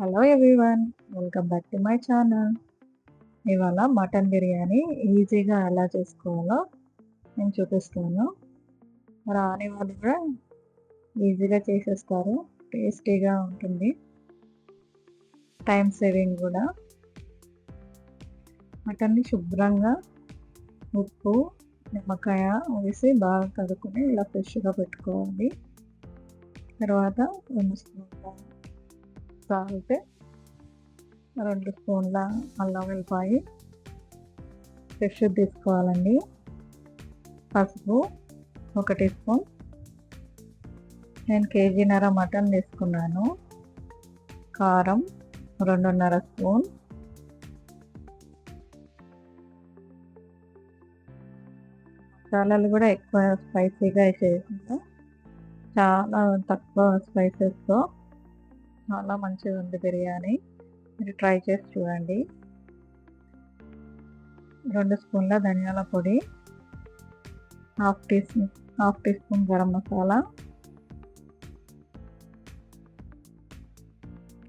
Hello everyone welcome back to my channel. ఇవాళ mutton biryani ఈజీగా ఎలా చేసుకోవాలో నేను చూపిస్తాను. రాని వాళ్ళు కూడా ఈజీగా చేసేస్తారు టేస్టీగా ఉంటుంది. టైం సేవింగ్ కూడా. మటన్ని శుభ్రంగా ఉప్పు నిమ్మకాయ వేసి బాగా కడుక్కొని ఇలా ఫ్రెష్గా పెట్టుకోవాలి. తర్వాత రెండు స్పూన్ల సాల్ట్ రెండు స్పూన్ల అల్లం వెల్లిపాయి ఫ్రెష్ తీసుకోవాలండి. పసుపు ఒక టీ స్పూన్. నేను కేజీన్నర మటన్ తీసుకున్నాను. కారం రెండున్నర స్పూన్. మసాలాలు కూడా ఎక్కువ స్పైసీగా చేయకుండా చాలా తక్కువ స్పైసెస్తో చాలా మంచిగా ఉంది బిర్యానీ. మీరు ట్రై చేసి చూడండి. రెండు స్పూన్ల ధనియాల పొడి half teaspoon half teaspoon garam masala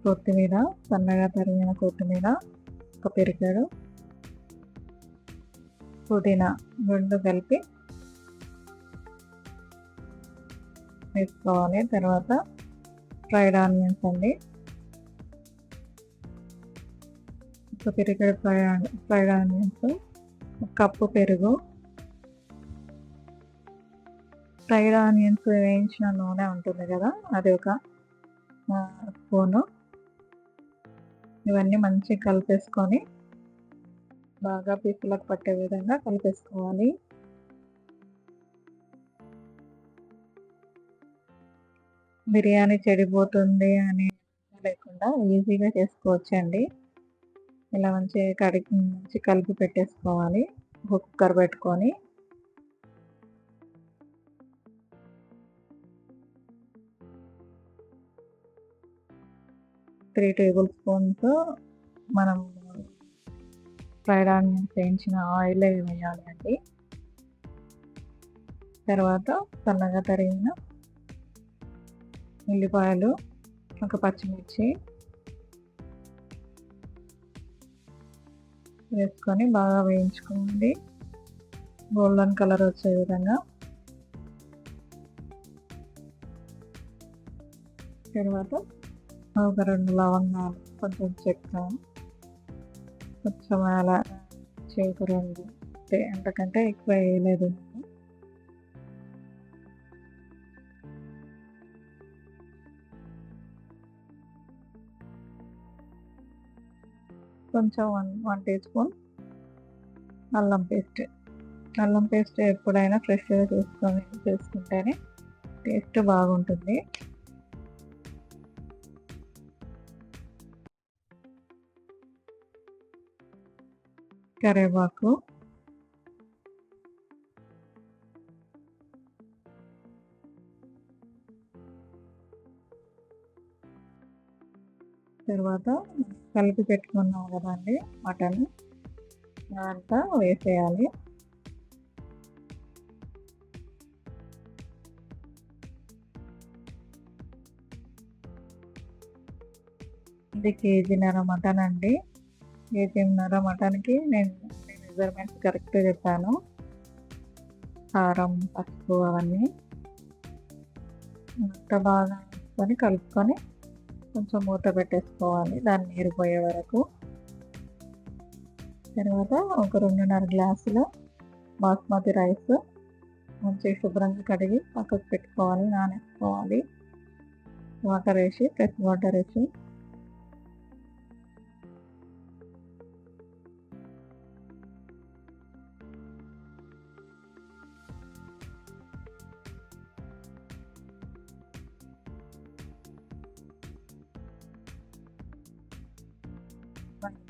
కొత్తిమీర సన్నగా తరిగిన కొత్తిమీర ఒక పెరిగాడు పుదీనా రెండు కలిపి వేసుకోవాలి. తర్వాత ఫ్రైడ్ ఆనియన్స్ అండి ఒక పెరిగడు ఫ్రై ఫ్రైడ్ ఆనియన్స్ ఒక కప్పు పెరుగు. ఫ్రైడ్ ఆనియన్స్ వేయించిన నూనె ఉంటుంది కదా అది ఒక స్పూను. ఇవన్నీ మంచిగా కలిపేసుకొని బాగా పీసులకు పట్టే విధంగా కలిపేసుకోవాలి. బిర్యానీ చెడిపోతుంది అని లేకుండా ఈజీగా చేసుకోవచ్చండి. ఇలా మంచి కడిగి మంచి కలిపి పెట్టేసుకోవాలి. కుక్కర్ పెట్టుకొని. త్రీ టేబుల్ స్పూన్స్ మనం ఫ్రైడ్ ఆనియన్స్ వేయించిన ఆయిల్ వేయాలి అండి తర్వాత సన్నగా తరిగిన ఉల్లిపాయలు ఒక పచ్చిమిర్చి వేసుకొని బాగా వేయించుకోండి గోల్డెన్ కలర్ వచ్చే విధంగా. తర్వాత ఒక రెండు లవంగాలు కొంచెం చెక్క కొంచెం అలా చేకు రెండు అంతకంటే ఎక్కువ వేయలేదు. కొంచెం వన్ వన్ టీ స్పూన్ అల్లం పేస్ట్. అల్లం పేస్ట్ ఎప్పుడైనా ఫ్రెష్గా చూసుకొని చేసుకుంటేనే టేస్ట్ బాగుంటుంది. కరివేపాకు తర్వాత కలిపి పెట్టుకున్నాం కదండి మటన్. అదంతా వేసేయాలి. ఇది కేజీన్నర మటన్ అండి. కేజీన్నర మటన్కి నేను మెజర్మెంట్స్ కరెక్ట్గా చెప్పాను. కారం పసుపు అవన్నీ. అంత బాగా వేసుకొని కలుపుకొని కొంచెం మూత పెట్టేసుకోవాలి దాన్ని నీరు పోయే వరకు. తర్వాత ఒక రెండున్నర గ్లాసులు బాస్మతి రైస్ మంచిగా శుభ్రంగా కడిగి పక్కకు పెట్టుకోవాలి నానేసుకోవాలి. వాటర్ వేసి ఫ్రెష్ వాటర్ వేసి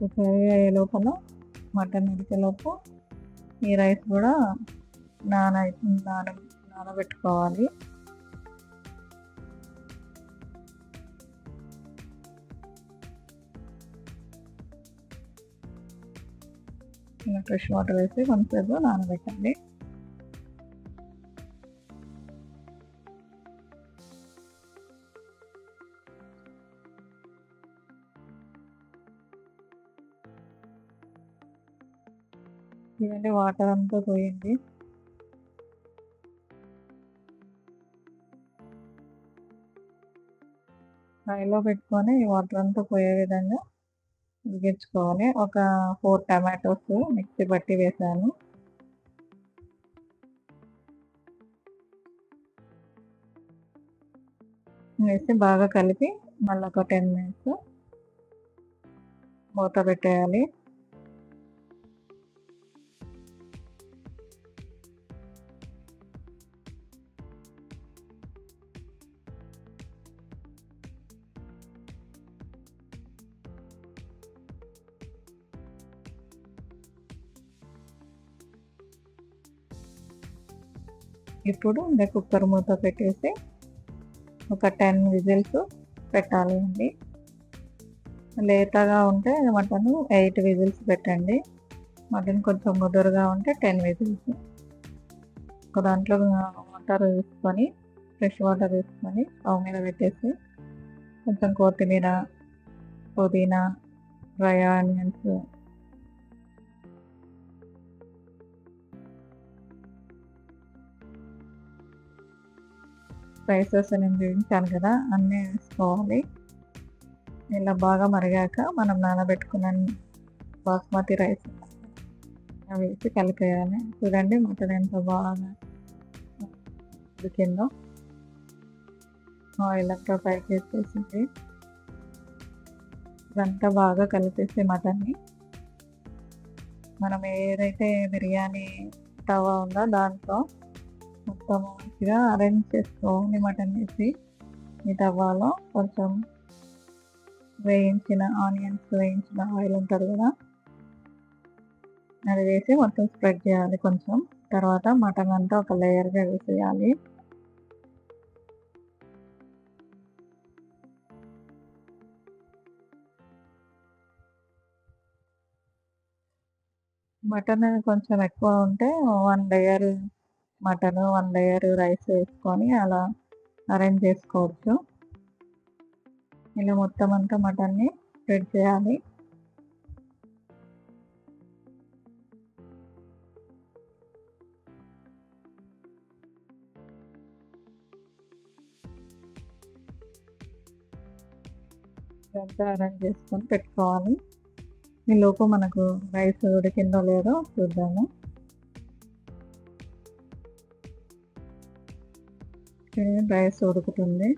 మనకి ఫ్రై అయ్యే లోపల మటన్ ఉడికేలోపు ఈ రైస్ కూడా నాన నాన నానబెట్టుకోవాలి. ఫ్రెష్ వాటర్ వేసి కొంతసేపు నానబెట్టండి ఇవన్నీ వాటర్ అంతా పోయింది హైలో పెట్టుకొని వాటర్ అంతా పోయే విధంగా ఉడికించుకోవాలి. ఒక ఫోర్ టమాటోస్ మిక్సీ పట్టి వేసాను. వేసి బాగా కలిపి మళ్ళీ ఒక టెన్ మినిట్స్ మూత పెట్టేయాలి. ఇప్పుడు ఇంకా కుక్కర్ మూత పెట్టేసి ఒక టెన్ విజిల్స్ పెట్టాలి అండి. లేతగా ఉంటే మటన్ ఎయిట్ విజిల్స్ పెట్టండి. మటన్ కొంచెం ముదురుగా ఉంటే టెన్ విజిల్స్. ఒక దాంట్లో వాటర్ వేసుకొని ఫ్రెష్ వాటర్ వేసుకొని స్టవ్ మీద పెట్టేసి కొంచెం కొత్తిమీర పుదీనా డ్రై ఆనియన్స్ స్పైసెస్ నేను చూపించాను కదా అన్నీ వేసుకోవాలి. ఇలా బాగా మరిగాక మనం నానబెట్టుకున్న బాస్మతి రైస్ వేసి కలిపేయాలి. చూడండి మటన్ ఎంత బాగా ఉడికిందో. ఆయిల్ అంతా పైకి వేసేసింది ఇదంతా బాగా కలిపేసి మటన్ని. మనం ఏదైతే బిర్యానీ తవా ఉందో దాంట్లో మొత్తం మంచిగా అరేంజ్ చేసుకోవాలి మటన్ వేసి ఈ తవ్వాలో కొంచెం వేయించిన ఆనియన్స్ వేయించిన ఆయిల్ ఉంటుంది కదా అది వేసి మొత్తం స్ప్రెడ్ చేయాలి కొంచెం. తర్వాత మటన్ అంతా ఒక లేయర్గా వేసేయాలి. మటన్ కొంచెం ఎక్కువ ఉంటే one layer mutton one layer rice వేసుకొని అలా అరేంజ్ చేసుకోవచ్చు. ఇలా మొత్తం అంతా మటన్ని స్ప్రెడ్ చేయాలి. ఇదంతా అరేంజ్ చేసుకొని పెట్టుకోవాలి. ఈలోపు మనకు రైస్ ఉడికిందో లేదో చూద్దాము. రైస్ ఉడుకుతుంది.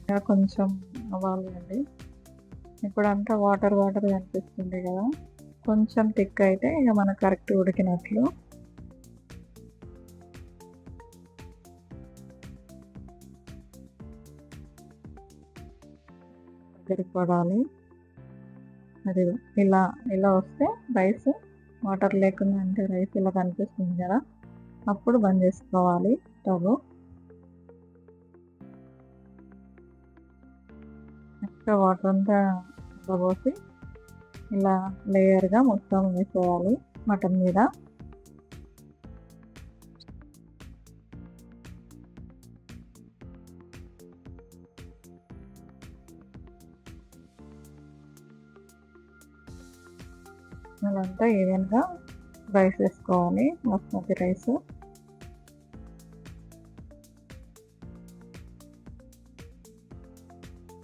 ఇంకా కొంచెం అవ్వాలి అండి ఇప్పుడు అంతా వాటర్ వాటర్ కనిపిస్తుంది కదా. కొంచెం థిక్ అయితే ఇక మనకు కరెక్ట్ ఉడికినట్లు. తిరిగిపడాలి పడాలి అది ఇలా ఇలా వస్తే రైస్ వాటర్ లేకుండా అంటే రైస్ ఇలా కనిపిస్తుంది కదా. అప్పుడు బంద్ చేసుకోవాలి స్టవ్. ఎక్స్ట్రా వాటర్ అంతా పోసి ఇలా లేయర్గా మొత్తం వేసేయాలి మటన్ మీద. అదంతా ఈవెన్గా రైస్ వేసుకోవాలి బాస్మతి రైస్.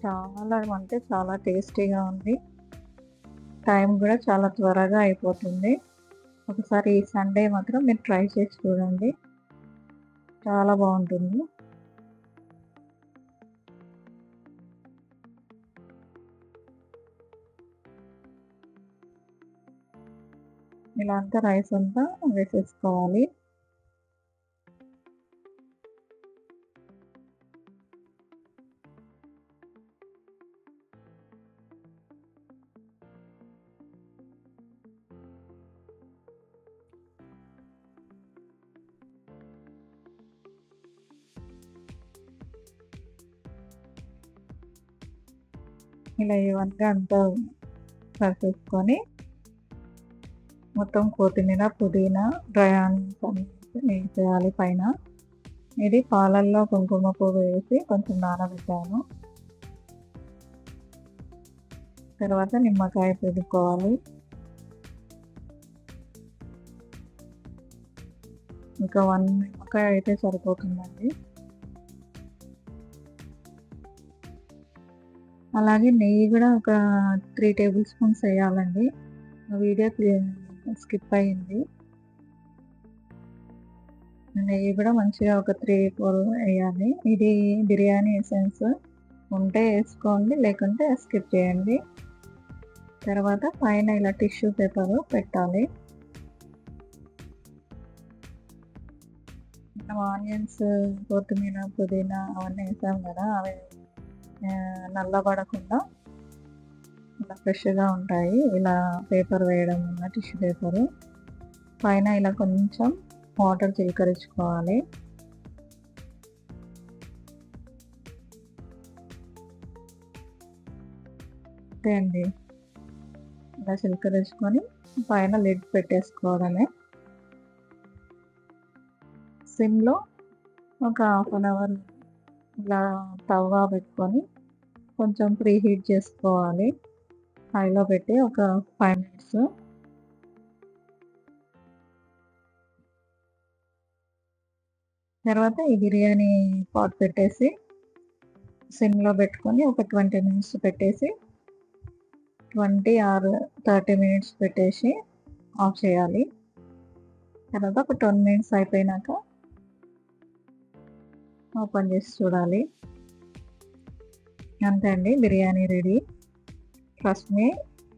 చాలా అంటే చాలా టేస్టీగా ఉంది. టైం కూడా చాలా త్వరగా అయిపోతుంది. ఒకసారి ఈ సండే మాత్రం మీరు ట్రై చేసి చూడండి. చాలా బాగుంటుంది. ఇలా అంతా రైస్ అంతా వేసేసుకోవాలి. ఇలా ఇవన్నీ అంతా కలిసేసుకొని మొత్తం కొత్తిమీర పుదీనా డ్రై వేసేయాలి పైన. ఇది పాలల్లో కుంకుమ పువ్వు వేసి కొంచెం నానబెట్టాను. తర్వాత నిమ్మకాయ పెట్టుకోవాలి ఇంకా వన్ నిమ్మకాయ అయితే సరిపోతుందండి. అలాగే నెయ్యి కూడా ఒక త్రీ టేబుల్ స్పూన్స్ వేయాలండి. వీడియో స్కిప్ అయ్యింది. నెయ్యి కూడా మంచిగా ఒక త్రీ ఫోర్ వేయాలి. ఇది బిర్యానీ ఎసెన్స్. ఉంటే వేసుకోండి లేకుంటే స్కిప్ చేయండి. తర్వాత పైన ఇలా టిష్యూ పేపర్ పెట్టాలి. మనం ఆనియన్స్ కొత్తిమీర పుదీనా అవన్నీ వేసాం కదా అవి నల్లబడకుండా ఇలా ఫ్రెష్గా ఉంటాయి. ఇలా పేపర్ వేయడం వల్ల టిష్యూ పేపరు. పైన ఇలా కొంచెం వాటర్ చిలకరించుకోవాలి. అంతే అండి. ఇలా చిలకరించుకొని పైన లిడ్ పెట్టేసుకోవడమే. సిమ్లో ఒక హాఫ్ అన్ అవర్ ఇలా తవ్వ పెట్టుకొని కొంచెం ప్రీ హీట్ చేసుకోవాలి. హైలో పెట్టి ఒక ఫైవ్ మినిట్స్. తర్వాత ఈ బిర్యానీ పాట్ పెట్టేసి సిమ్లో పెట్టుకొని ఒక ట్వంటీ మినిట్స్ పెట్టేసి ట్వంటీ ఆర్ థర్టీ మినిట్స్ పెట్టేసి ఆఫ్ చేయాలి. తర్వాత ఒక టెన్ మినిట్స్ అయిపోయినాక ఓపెన్ చేసి చూడాలి. అంతే అండి బిర్యానీ రెడీ. ట్రస్ట్ మీ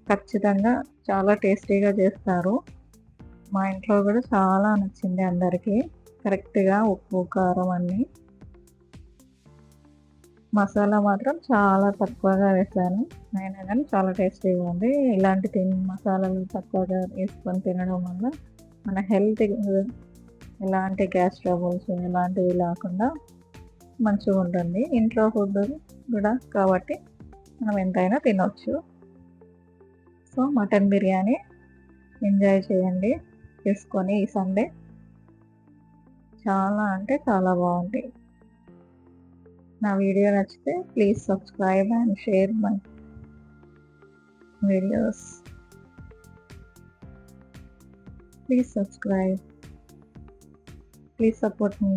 ఖచ్చితంగా చాలా టేస్టీగా చేస్తారు. మా ఇంట్లో కూడా చాలా నచ్చింది అందరికీ. కరెక్ట్గా ఉప్పు కారం అన్నీ. మసాలా మాత్రం చాలా తక్కువగా వేసాను. అయినా కానీ చాలా టేస్టీగా ఉంది. ఇలాంటి తిన్ మసాలాలు తక్కువగా వేసుకొని తినడం వల్ల మన హెల్త్ ఎలాంటి గ్యాస్ ట్రబుల్స్ ఎలాంటివి లేకుండా మంచిగా ఉంటుంది ఇంట్లో ఫుడ్ కూడా కాబట్టి మనం ఎంతైనా తినవచ్చు సో మటన్ బిర్యానీ ఎంజాయ్ చేయండి. చేసుకొని ఈ సండే చాలా అంటే చాలా బాగుంది. నా వీడియో నచ్చితే please subscribe and share my videos. Please subscribe. Please support me.